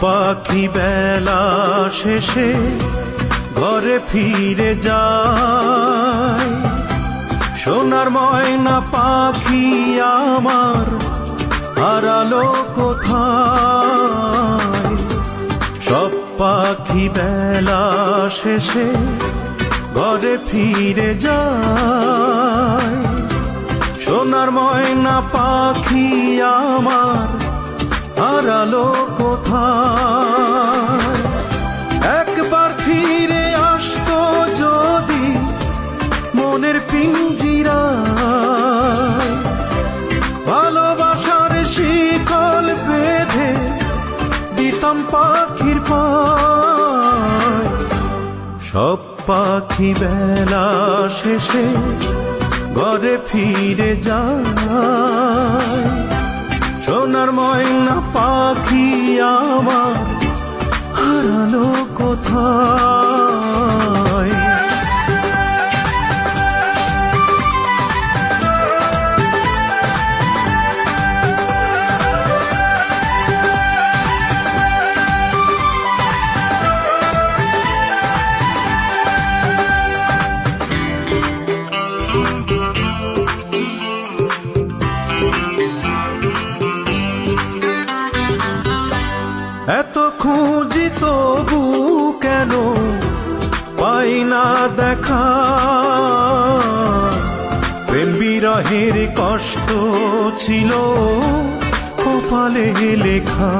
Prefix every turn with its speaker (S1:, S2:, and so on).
S1: পাখি বেলা শেষে ঘরে ফিরে যায়। সোনার ময়না পাখি আমার হারালো কোথায়? সব পাখি বেলা শেষে ঘরে ফিরে যায়। সোনার ময়না পাখি আমার হারালো কোথায়? একবার ফিরে আসতো যদি মনের পিঞ্জিরা ভালোবাসার শিকল বেঁধে দিতাম পাখির সব পাখি বেলা শেষে ঘরে ফিরে যায়। সোনার ময়না পাখি আমার হারালো কোথায়? এত খুঁজি তবু কেন পাই না দেখা? প্রেম বিরহের কষ্ট ছিল কপালে লেখা।